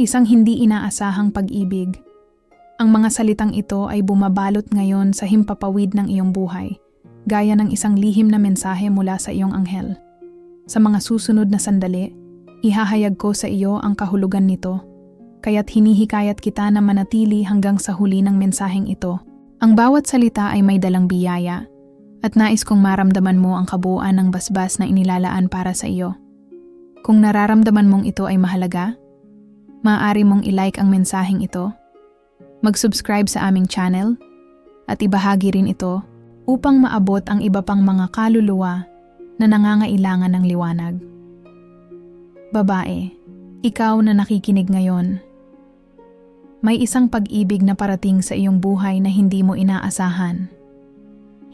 Isang hindi inaasahang pag-ibig. Ang mga salitang ito ay bumabalot ngayon sa himpapawid ng iyong buhay, gaya ng isang lihim na mensahe mula sa iyong anghel. Sa mga susunod na sandali, ihahayag ko sa iyo ang kahulugan nito, kaya't hinihikayat kita na manatili hanggang sa huli ng mensaheng ito. Ang bawat salita ay may dalang biyaya, at nais kong maramdaman mo ang kabuuan ng basbas na inilalaan para sa iyo. Kung nararamdaman mong ito ay mahalaga, maaari mong ilike ang mensaheng ito, mag-subscribe sa aming channel, at ibahagi rin ito upang maabot ang iba pang mga kaluluwa na nangangailangan ng liwanag. Babae, ikaw na nakikinig ngayon, may isang pag-ibig na parating sa iyong buhay na hindi mo inaasahan.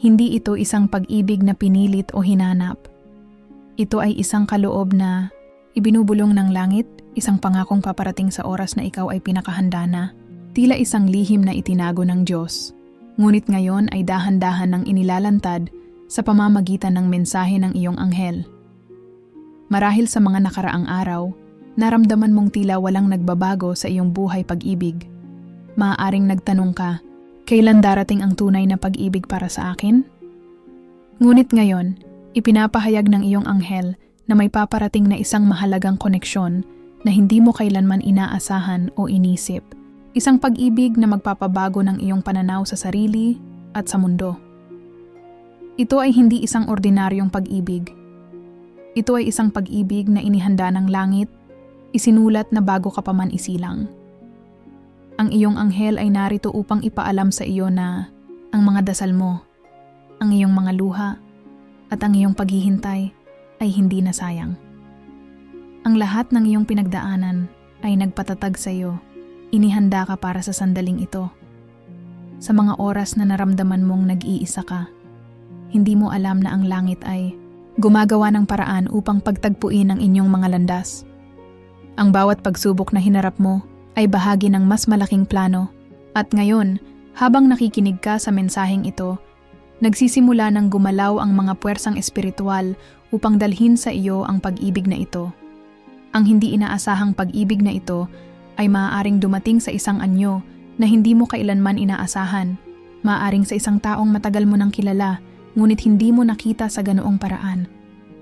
Hindi ito isang pag-ibig na pinilit o hinanap. Ito ay isang kaloob na ibinubulong ng langit, isang pangakong paparating sa oras na ikaw ay pinakahanda na, tila isang lihim na itinago ng Diyos. Ngunit ngayon ay dahan-dahan ng inilalantad sa pamamagitan ng mensahe ng iyong anghel. Marahil sa mga nakaraang araw, naramdaman mong tila walang nagbabago sa iyong buhay pag-ibig. Maaaring nagtanong ka, kailan darating ang tunay na pag-ibig para sa akin? Ngunit ngayon, ipinapahayag ng iyong anghel na may paparating na isang mahalagang koneksyon na hindi mo kailanman inaasahan o inisip. Isang pag-ibig na magpapabago ng iyong pananaw sa sarili at sa mundo. Ito ay hindi isang ordinaryong pag-ibig. Ito ay isang pag-ibig na inihanda ng langit, isinulat na bago ka pa man isilang. Ang iyong anghel ay narito upang ipaalam sa iyo na ang mga dasal mo, ang iyong mga luha, at ang iyong paghihintay ay hindi na sayang. Ang lahat ng iyong pinagdaanan ay nagpatatag sa iyo inihanda ka para sa sandaling ito. Sa mga oras na naramdaman mong nag-iisa ka, hindi mo alam na ang langit ay gumagawa ng paraan upang pagtagpuin ang inyong mga landas. Ang bawat pagsubok na hinarap mo ay bahagi ng mas malaking plano at ngayon, habang nakikinig ka sa mensaheng ito, nagsisimula ng gumalaw ang mga puwersang espiritual upang dalhin sa iyo ang pag-ibig na ito. Ang hindi inaasahang pag-ibig na ito ay maaaring dumating sa isang anyo na hindi mo kailanman inaasahan. Maaaring sa isang taong matagal mo nang kilala, ngunit hindi mo nakita sa ganoong paraan.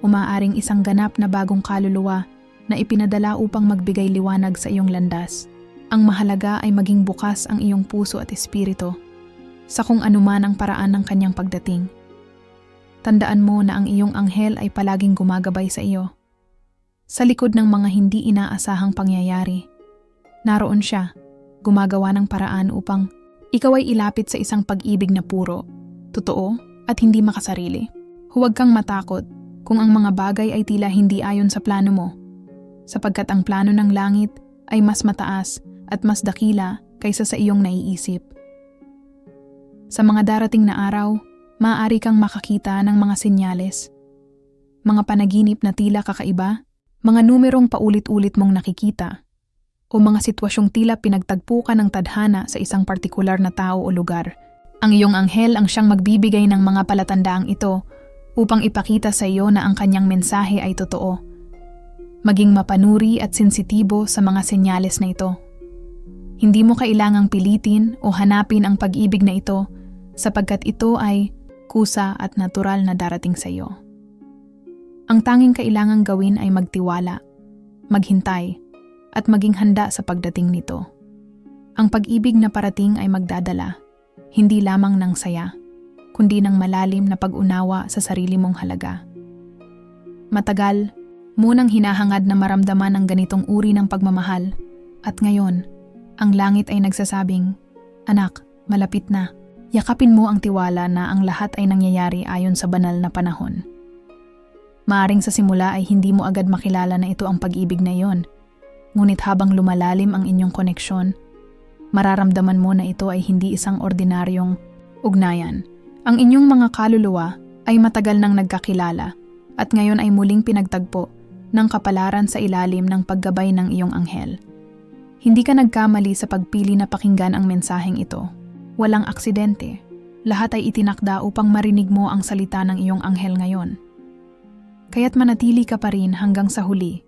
O maaaring isang ganap na bagong kaluluwa na ipinadala upang magbigay liwanag sa iyong landas. Ang mahalaga ay maging bukas ang iyong puso at espiritu sa kung anuman ang paraan ng kanyang pagdating. Tandaan mo na ang iyong anghel ay palaging gumagabay sa iyo. Sa likod ng mga hindi inaasahang pangyayari, Naroon siya, gumagawa ng paraan upang ikaw ay ilapit sa isang pag-ibig na puro, totoo at hindi makasarili. Huwag kang matakot kung ang mga bagay ay tila hindi ayon sa plano mo, sapagkat ang plano ng langit ay mas mataas at mas dakila kaysa sa iyong naiisip. Sa mga darating na araw, maaari kang makakita ng mga senyales. Mga panaginip na tila kakaiba, mga numerong paulit-ulit mong nakikita, o mga sitwasyong tila pinagtagpo ka ng tadhana sa isang partikular na tao o lugar. Ang iyong anghel ang siyang magbibigay ng mga palatandaang ito upang ipakita sa iyo na ang kanyang mensahe ay totoo. Maging mapanuri at sensitibo sa mga senyales na ito. Hindi mo kailangang pilitin o hanapin ang pag-ibig na ito sapagkat ito ay kusa at natural na darating sa iyo. Ang tanging kailangang gawin ay magtiwala, maghintay, at maging handa sa pagdating nito. Ang pag-ibig na parating ay magdadala, hindi lamang ng saya, kundi ng malalim na pag-unawa sa sarili mong halaga. Matagal, munang hinahangad na maramdaman ang ganitong uri ng pagmamahal, at ngayon, ang langit ay nagsasabing, Anak, malapit na. Yakapin mo ang tiwala na ang lahat ay nangyayari ayon sa banal na panahon. Maaring sa simula ay hindi mo agad makilala na ito ang pag-ibig na iyon, Ngunit habang lumalalim ang inyong koneksyon, mararamdaman mo na ito ay hindi isang ordinaryong ugnayan. Ang inyong mga kaluluwa ay matagal nang nagkakilala at ngayon ay muling pinagtagpo ng kapalaran sa ilalim ng paggabay ng iyong anghel. Hindi ka nagkamali sa pagpili na pakinggan ang mensaheng ito. Walang aksidente. Lahat ay itinakda upang marinig mo ang salita ng iyong anghel ngayon. Kaya't manatili ka pa rin hanggang sa huli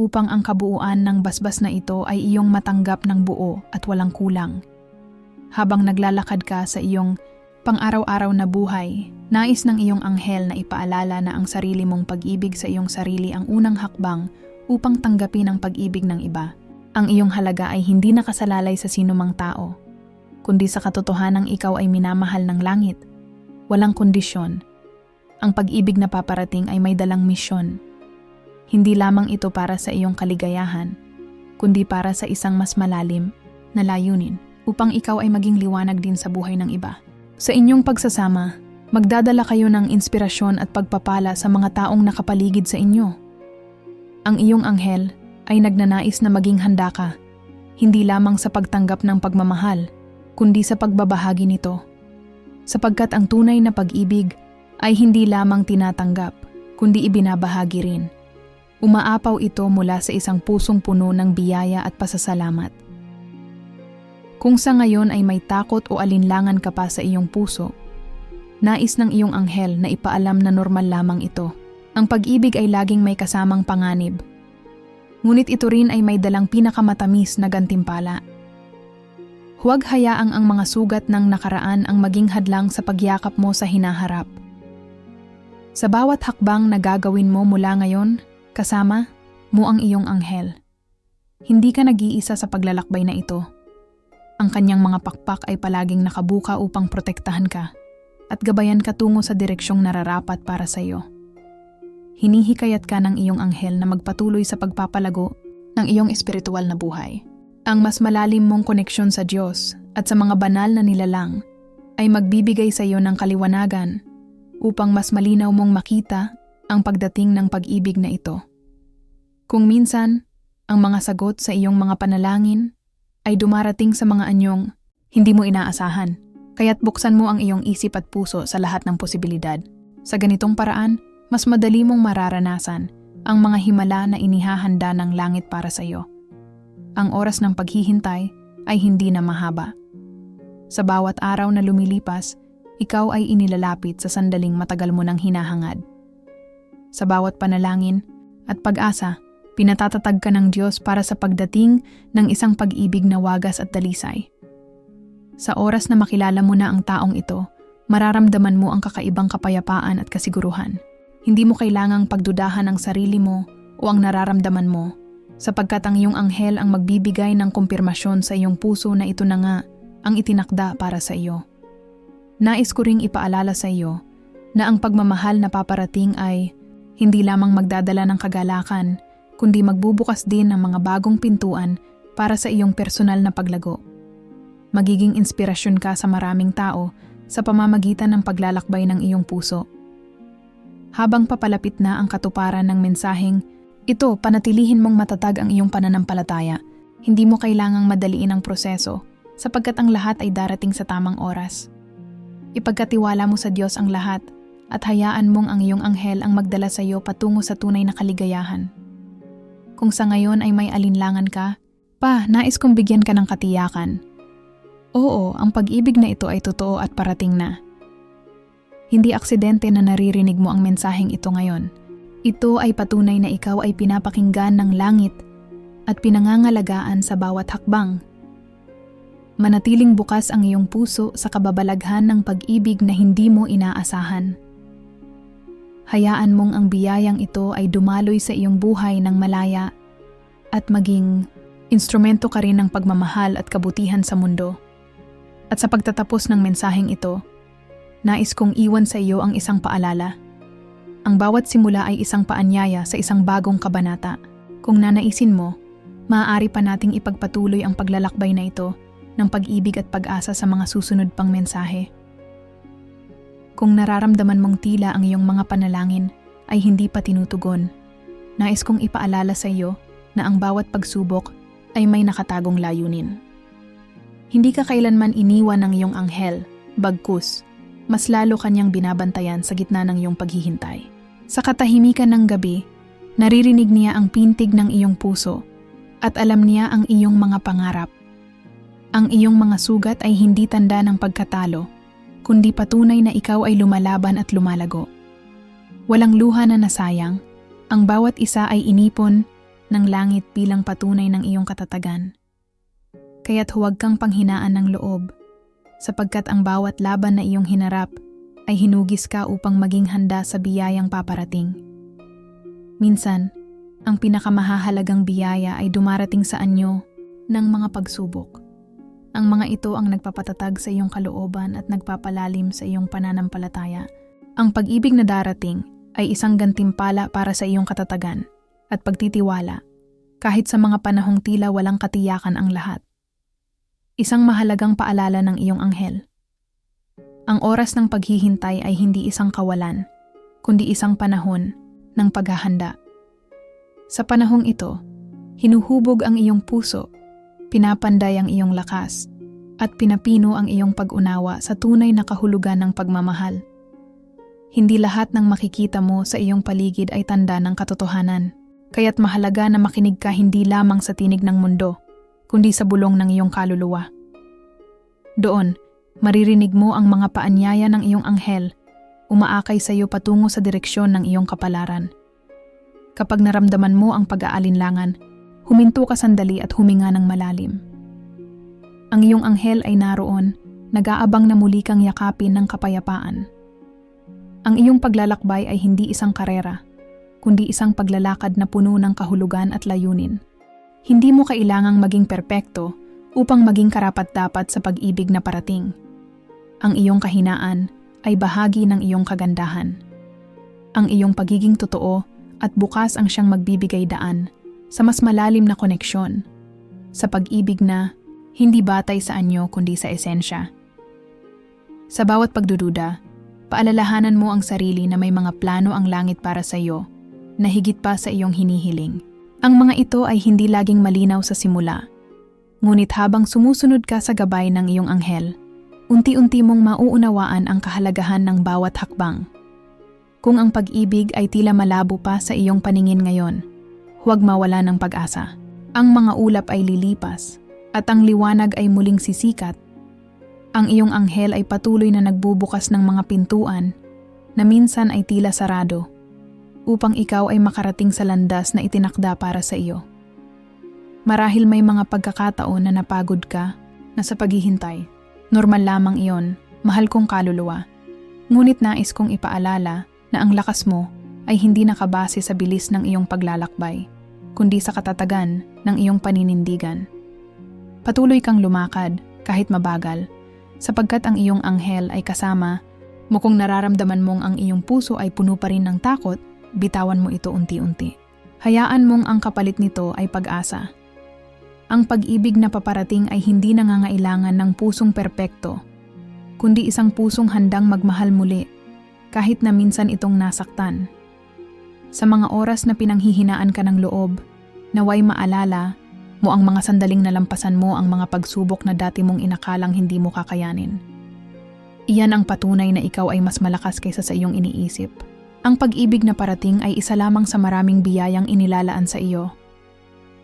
upang ang kabuuan ng basbas na ito ay iyong matanggap ng buo at walang kulang. Habang naglalakad ka sa iyong pang-araw-araw na buhay, nais ng iyong anghel na ipaalala na ang sarili mong pag-ibig sa iyong sarili ang unang hakbang upang tanggapin ang pag-ibig ng iba. Ang iyong halaga ay hindi nakasalalay sa sinumang tao, kundi sa katotohanang ikaw ay minamahal ng langit. Walang kondisyon. Ang pag-ibig na paparating ay may dalang misyon. Hindi lamang ito para sa iyong kaligayahan, kundi para sa isang mas malalim na layunin upang ikaw ay maging liwanag din sa buhay ng iba. Sa inyong pagsasama, magdadala kayo ng inspirasyon at pagpapala sa mga taong nakapaligid sa inyo. Ang iyong anghel ay nagnanais na maging handa ka, hindi lamang sa pagtanggap ng pagmamahal, kundi sa pagbabahagi nito. Sapagkat ang tunay na pag-ibig ay hindi lamang tinatanggap, kundi ibinabahagi rin. Umaapaw ito mula sa isang pusong puno ng biyaya at pasasalamat. Kung sa ngayon ay may takot o alinlangan ka pa sa iyong puso, nais ng iyong anghel na ipaalam na normal lamang ito. Ang pag-ibig ay laging may kasamang panganib. Ngunit ito rin ay may dalang pinakamatamis na gantimpala. Huwag hayaang ang mga sugat ng nakaraan ang maging hadlang sa pagyakap mo sa hinaharap. Sa bawat hakbang na gagawin mo mula ngayon, kasama mo ang iyong anghel. Hindi ka nag-iisa sa paglalakbay na ito. Ang kanyang mga pakpak ay palaging nakabuka upang protektahan ka at gabayan ka tungo sa direksyong nararapat para sa iyo. Hinihikayat ka ng iyong anghel na magpatuloy sa pagpapalago ng iyong espiritual na buhay. Ang mas malalim mong koneksyon sa Diyos at sa mga banal na nilalang ay magbibigay sa iyo ng kaliwanagan upang mas malinaw mong makita ang pagdating ng pag-ibig na ito. Kung minsan, ang mga sagot sa iyong mga panalangin ay dumarating sa mga anyong hindi mo inaasahan, kaya't buksan mo ang iyong isip at puso sa lahat ng posibilidad. Sa ganitong paraan, mas madali mong mararanasan ang mga himala na inihahanda ng langit para sa iyo. Ang oras ng paghihintay ay hindi na mahaba. Sa bawat araw na lumilipas, ikaw ay inilalapit sa sandaling matagal mo nang hinahangad. Sa bawat panalangin at pag-asa, pinatatatag ka ng Diyos para sa pagdating ng isang pag-ibig na wagas at dalisay. Sa oras na makilala mo na ang taong ito, mararamdaman mo ang kakaibang kapayapaan at kasiguruhan. Hindi mo kailangang pagdudahan ang sarili mo o ang nararamdaman mo, sapagkat ang iyong anghel ang magbibigay ng kumpirmasyon sa iyong puso na ito na nga ang itinakda para sa iyo. Nais ko ring ipaalala sa iyo na ang pagmamahal na paparating ay hindi lamang magdadala ng kagalakan, kundi magbubukas din ng mga bagong pintuan para sa iyong personal na paglago. Magiging inspirasyon ka sa maraming tao sa pamamagitan ng paglalakbay ng iyong puso. Habang papalapit na ang katuparan ng mensaheng, ito panatilihin mong matatag ang iyong pananampalataya. Hindi mo kailangang madaliin ang proseso sapagkat ang lahat ay darating sa tamang oras. Ipagkatiwala mo sa Diyos ang lahat at hayaan mong ang iyong anghel ang magdala sa iyo patungo sa tunay na kaligayahan. Kung sa ngayon ay may alinlangan ka, pa, nais kong bigyan ka ng katiyakan. Oo, ang pag-ibig na ito ay totoo at parating na. Hindi aksidente na naririnig mo ang mensaheng ito ngayon. Ito ay patunay na ikaw ay pinapakinggan ng langit at pinangangalagaan sa bawat hakbang. Manatiling bukas ang iyong puso sa kababalaghan ng pag-ibig na hindi mo inaasahan. Hayaan mong ang biyayang ito ay dumaloy sa iyong buhay ng malaya at maging instrumento ka rin ng pagmamahal at kabutihan sa mundo. At sa pagtatapos ng mensaheng ito, nais kong iwan sa iyo ang isang paalala. Ang bawat simula ay isang paanyaya sa isang bagong kabanata. Kung nanaisin mo, maaari pa nating ipagpatuloy ang paglalakbay na ito ng pag-ibig at pag-asa sa mga susunod pang mensahe. Kung nararamdaman mong tila ang iyong mga panalangin ay hindi pa tinutugon, nais kong ipaalala sa iyo na ang bawat pagsubok ay may nakatagong layunin. Hindi ka kailanman iniwan ng iyong anghel, bagkus, mas lalo kanyang binabantayan sa gitna ng iyong paghihintay. Sa katahimikan ng gabi, naririnig niya ang pintig ng iyong puso at alam niya ang iyong mga pangarap. Ang iyong mga sugat ay hindi tanda ng pagkatalo, kundi patunay na ikaw ay lumalaban at lumalago. Walang luha na nasayang, ang bawat isa ay inipon, ng langit bilang patunay ng iyong katatagan. Kaya't huwag kang panghinaan ng loob, sapagkat ang bawat laban na iyong hinarap ay hinugis ka upang maging handa sa biyayang paparating. Minsan, ang pinakamahahalagang biyaya ay dumarating sa anyo ng mga pagsubok. Ang mga ito ang nagpapatatag sa iyong kalooban at nagpapalalim sa iyong pananampalataya. Ang pag-ibig na darating ay isang gantimpala para sa iyong katatagan at pagtitiwala, kahit sa mga panahong tila walang katiyakan ang lahat. Isang mahalagang paalala ng iyong anghel. Ang oras ng paghihintay ay hindi isang kawalan, kundi isang panahon ng paghahanda. Sa panahong ito, hinuhubog ang iyong puso, pinapanday ang iyong lakas, at pinapino ang iyong pag-unawa sa tunay na kahulugan ng pagmamahal. Hindi lahat ng makikita mo sa iyong paligid ay tanda ng katotohanan, kaya't mahalaga na makinig ka hindi lamang sa tinig ng mundo, kundi sa bulong ng iyong kaluluwa. Doon, maririnig mo ang mga paanyaya ng iyong anghel, umaakay sa iyo patungo sa direksyon ng iyong kapalaran. Kapag naramdaman mo ang pag-aalinlangan, huminto ka sandali at huminga ng malalim. Ang iyong anghel ay naroon, nag-aabang na muli kang yakapin ng kapayapaan. Ang iyong paglalakbay ay hindi isang karera, kundi isang paglalakad na puno ng kahulugan at layunin. Hindi mo kailangang maging perpekto upang maging karapat-dapat sa pag-ibig na parating. Ang iyong kahinaan ay bahagi ng iyong kagandahan. Ang iyong pagiging totoo at bukas ang siyang magbibigay daan sa mas malalim na koneksyon, sa pag-ibig na hindi batay sa anyo kundi sa esensya. Sa bawat pagdududa, paalalahanan mo ang sarili na may mga plano ang langit para sa iyo na higit pa sa iyong hinihiling. Ang mga ito ay hindi laging malinaw sa simula. Ngunit habang sumusunod ka sa gabay ng iyong anghel, unti-unti mong mauunawaan ang kahalagahan ng bawat hakbang. Kung ang pag-ibig ay tila malabo pa sa iyong paningin ngayon, huwag mawala ng pag-asa. Ang mga ulap ay lilipas, at ang liwanag ay muling sisikat. Ang iyong anghel ay patuloy na nagbubukas ng mga pintuan na minsan ay tila sarado upang ikaw ay makarating sa landas na itinakda para sa iyo. Marahil may mga pagkakataon na napagod ka na sa paghihintay. Normal lamang iyon, mahal kong kaluluwa. Ngunit nais kong ipaalala na ang lakas mo ay hindi nakabase sa bilis ng iyong paglalakbay, kundi sa katatagan ng iyong paninindigan. Patuloy kang lumakad kahit mabagal, sapagkat ang iyong anghel ay kasama mo kung nararamdaman mong ang iyong puso ay puno pa rin ng takot bitawan mo ito unti-unti. Hayaan mong ang kapalit nito ay pag-asa. Ang pag-ibig na paparating ay hindi nangangailangan ng pusong perpekto, kundi isang pusong handang magmahal muli, kahit na minsan itong nasaktan. Sa mga oras na pinanghihinaan ka ng loob, naway maalala mo ang mga sandaling nalampasan mo ang mga pagsubok na dati mong inakalang hindi mo kakayanin. Iyan ang patunay na ikaw ay mas malakas kaysa sa iyong iniisip. Ang pag-ibig na parating ay isa lamang sa maraming biyayang inilalaan sa iyo.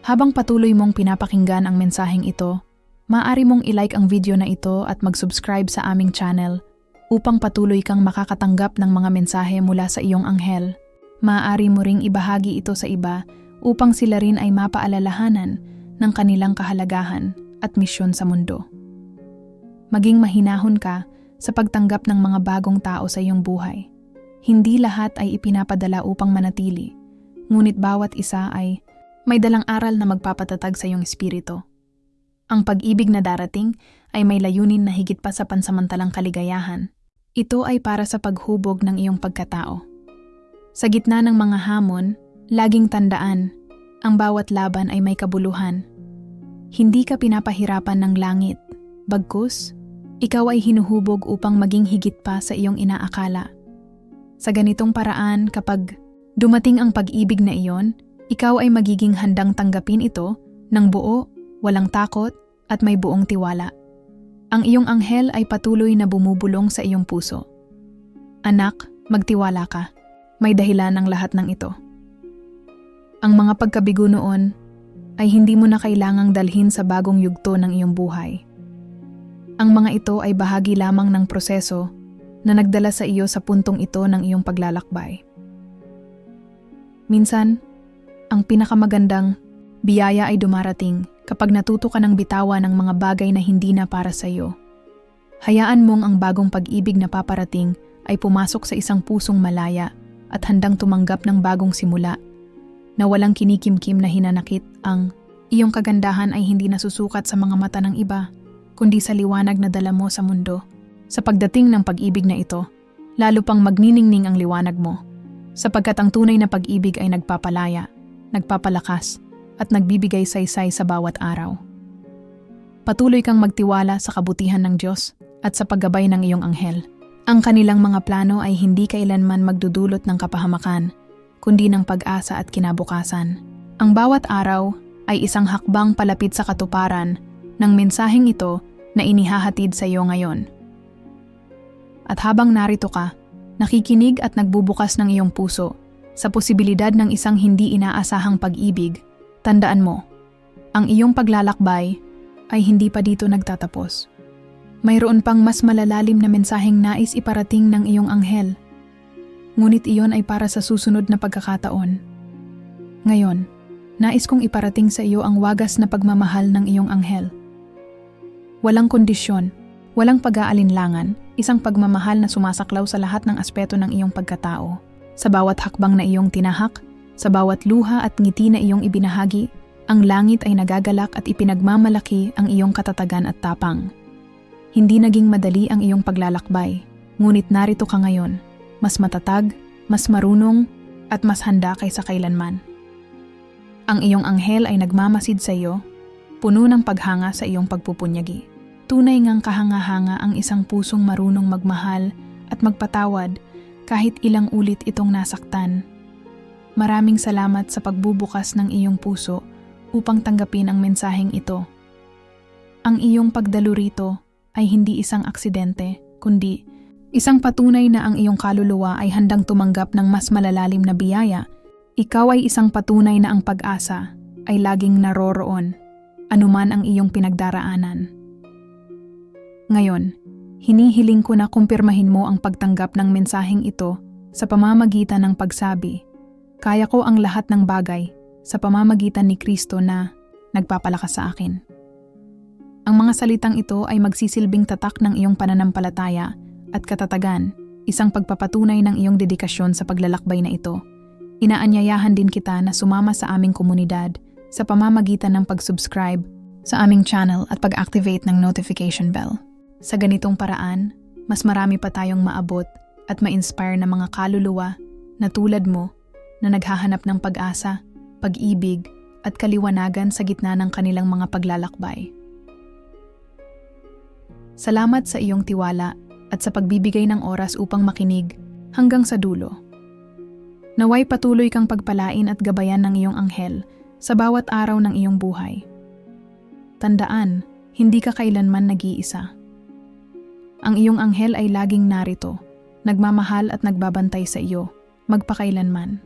Habang patuloy mong pinapakinggan ang mensaheng ito, maaari mong ilike ang video na ito at mag-subscribe sa aming channel upang patuloy kang makakatanggap ng mga mensahe mula sa iyong anghel. Maaari mo ring ibahagi ito sa iba upang sila rin ay mapaalalahanan ng kanilang kahalagahan at misyon sa mundo. Maging mahinahon ka sa pagtanggap ng mga bagong tao sa iyong buhay. Hindi lahat ay ipinapadala upang manatili, ngunit bawat isa ay may dalang aral na magpapatatag sa iyong espiritu. Ang pag-ibig na darating ay may layunin na higit pa sa pansamantalang kaligayahan. Ito ay para sa paghubog ng iyong pagkatao. Sa gitna ng mga hamon, laging tandaan, ang bawat laban ay may kabuluhan. Hindi ka pinapahirapan ng langit, bagkus, ikaw ay hinuhubog upang maging higit pa sa iyong inaakala. Sa ganitong paraan, kapag dumating ang pag-ibig na iyon, ikaw ay magiging handang tanggapin ito ng buo, walang takot, at may buong tiwala. Ang iyong anghel ay patuloy na bumubulong sa iyong puso. Anak, magtiwala ka. May dahilan ng lahat ng ito. Ang mga pagkabigo noon ay hindi mo na kailangang dalhin sa bagong yugto ng iyong buhay. Ang mga ito ay bahagi lamang ng proseso na nagdala sa iyo sa puntong ito ng iyong paglalakbay. Minsan, Ang pinakamagandang biyaya ay dumarating kapag natuto ka ng bitawa ng mga bagay na hindi na para sa iyo. Hayaan mong ang bagong pag-ibig na paparating ay pumasok sa isang pusong malaya at handang tumanggap ng bagong simula na walang kinikimkim na hinanakit ang iyong kagandahan ay hindi nasusukat sa mga mata ng iba, kundi sa liwanag na dala mo sa mundo. Sa pagdating ng pag-ibig na ito, lalo pang magniningning ang liwanag mo, sapagkat ang tunay na pag-ibig ay nagpapalaya, nagpapalakas, at nagbibigay saysay sa bawat araw. Patuloy kang magtiwala sa kabutihan ng Diyos at sa paggabay ng iyong anghel. Ang kanilang mga plano ay hindi kailanman magdudulot ng kapahamakan, kundi ng pag-asa at kinabukasan. Ang bawat araw ay isang hakbang palapit sa katuparan ng mensaheng ito na inihahatid sa iyo ngayon. At habang narito ka, nakikinig at nagbubukas ng iyong puso sa posibilidad ng isang hindi inaasahang pag-ibig, tandaan mo, ang iyong paglalakbay ay hindi pa dito nagtatapos. Mayroon pang mas malalalim na mensaheng nais iparating ng iyong anghel. Ngunit iyon ay para sa susunod na pagkakataon. Ngayon, nais kong iparating sa iyo ang wagas na pagmamahal ng iyong anghel. Walang kondisyon, walang pag-aalinlangan, isang pagmamahal na sumasaklaw sa lahat ng aspeto ng iyong pagkatao. Sa bawat hakbang na iyong tinahak, sa bawat luha at ngiti na iyong ibinahagi, ang langit ay nagagalak at ipinagmamalaki ang iyong katatagan at tapang. Hindi naging madali ang iyong paglalakbay, ngunit narito ka ngayon, mas matatag, mas marunong, at mas handa kaysa kailanman. Ang iyong anghel ay nagmamasid sa iyo, puno ng paghanga sa iyong pagpupunyagi. Tunay ngang kahanga-hanga ang isang pusong marunong magmahal at magpatawad kahit ilang ulit itong nasaktan. Maraming salamat sa pagbubukas ng iyong puso upang tanggapin ang mensaheng ito. Ang iyong pagdalo rito ay hindi isang aksidente, kundi isang patunay na ang iyong kaluluwa ay handang tumanggap ng mas malalalim na biyaya. Ikaw ay isang patunay na ang pag-asa ay laging naroroon, anuman ang iyong pinagdaraanan. Ngayon, hinihiling ko na kumpirmahin mo ang pagtanggap ng mensaheng ito sa pamamagitan ng pagsabi, Kaya ko ang lahat ng bagay sa pamamagitan ni Kristo na nagpapalakas sa akin. Ang mga salitang ito ay magsisilbing tatak ng iyong pananampalataya at katatagan, isang pagpapatunay ng iyong dedikasyon sa paglalakbay na ito. Inaanyayahan din kita na sumama sa aming komunidad sa pamamagitan ng pag-subscribe sa aming channel at pag-activate ng notification bell. Sa ganitong paraan, mas marami pa tayong maabot at ma-inspire na mga kaluluwa na tulad mo na naghahanap ng pag-asa, pag-ibig at kaliwanagan sa gitna ng kanilang mga paglalakbay. Salamat sa iyong tiwala at sa pagbibigay ng oras upang makinig hanggang sa dulo. Naway patuloy kang pagpalain at gabayan ng iyong anghel sa bawat araw ng iyong buhay. Tandaan, hindi ka kailanman nag-iisa. Ang iyong anghel ay laging narito, nagmamahal at nagbabantay sa iyo, magpakailanman.